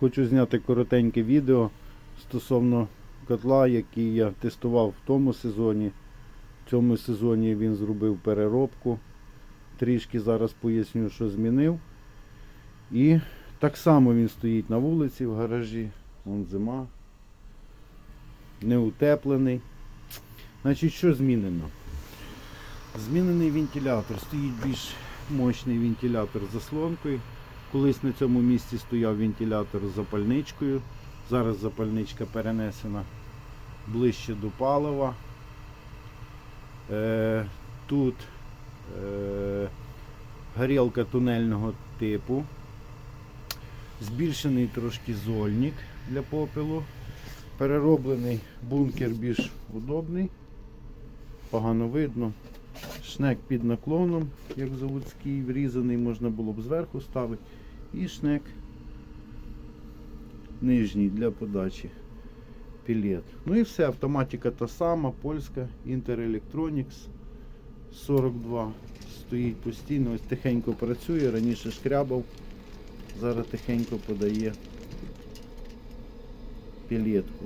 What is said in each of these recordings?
Хочу зняти коротеньке відео стосовно котла, який я тестував в тому сезоні. В цьому сезоні він зробив переробку. Трішки зараз поясню, що змінив. І так само він стоїть на вулиці в гаражі. Вон зима. Не утеплений. Значить, що змінено? Змінений вентилятор. Стоїть більш мощний вентилятор з заслонкою. Колись на цьому місці стояв вентилятор з запальничкою. Зараз запальничка перенесена ближче до палива. Е, тут е, горілка тунельного типу. Збільшений трошки зольник для попелу. Перероблений бункер більш удобний. Погано видно. Шнек під наклоном, як заводський, врізаний, можна було б зверху ставити. І шнек нижній для подачі пілет. Ну і все, автоматика та сама, польська, Electronics 42. Стоїть постійно, ось тихенько працює, раніше шкрябав, зараз тихенько подає пілетку.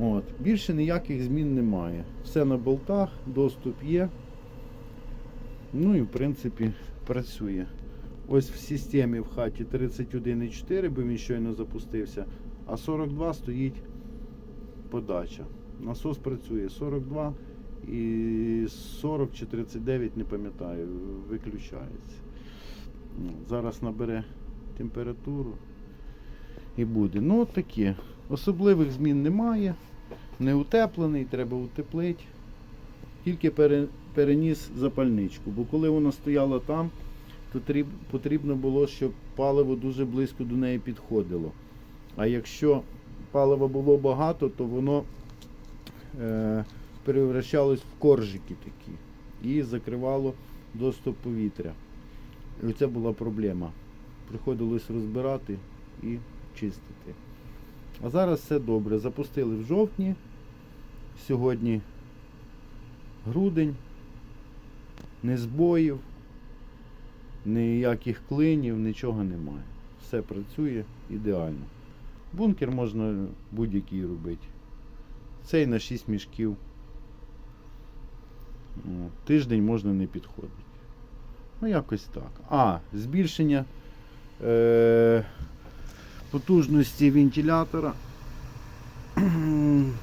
От. Більше ніяких змін немає. Все на болтах, доступ є. Ну і в принципі працює. Ось в системі в хаті 31,4, бо він щойно запустився, а 42 стоїть подача. Насос працює 42 і 40 чи 39, не пам'ятаю, виключається. Зараз набере температуру і буде. Ну таке. Особливих змін немає. Не утеплений, треба утеплити. Тільки переніс запальничку. Бо коли вона стояла там, то потрібно було, щоб паливо дуже близько до неї підходило. А якщо палива було багато, то воно е, перевращалось в коржики такі і закривало доступ повітря. І оце була проблема. Приходилось розбирати і чистити. А зараз все добре. Запустили в жовтні. Сьогодні грудень, не збоїв, ніяких клинів, нічого немає. Все працює ідеально. Бункер можна будь-який робити. Цей на 6 мішків. Тиждень можна не підходити. Ну, якось так. А, збільшення е- потужності вентилятора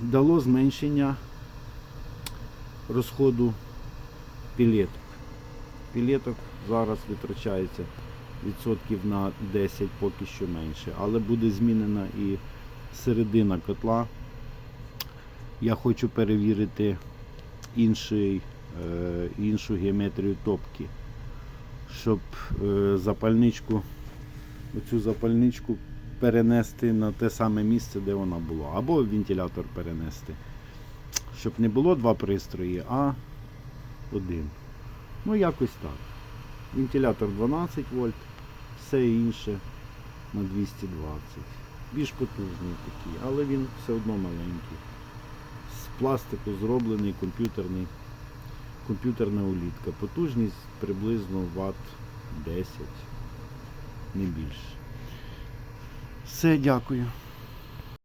дало зменшення розходу пілеток. Пілеток зараз витрачається відсотків на 10, поки що менше. Але буде змінена і середина котла. Я хочу перевірити інший, е, іншу геометрію топки, щоб е, запальничку, оцю запальничку перенести на те саме місце, де вона була. Або вентилятор перенести. Щоб не було два пристрої, а один. Ну, якось так. Вентилятор 12 вольт, все інше на 220. Більш потужний такий, але він все одно маленький. З пластику зроблений комп'ютерний, комп'ютерна улітка. Потужність приблизно Вт 10, не більше. Все, дякую.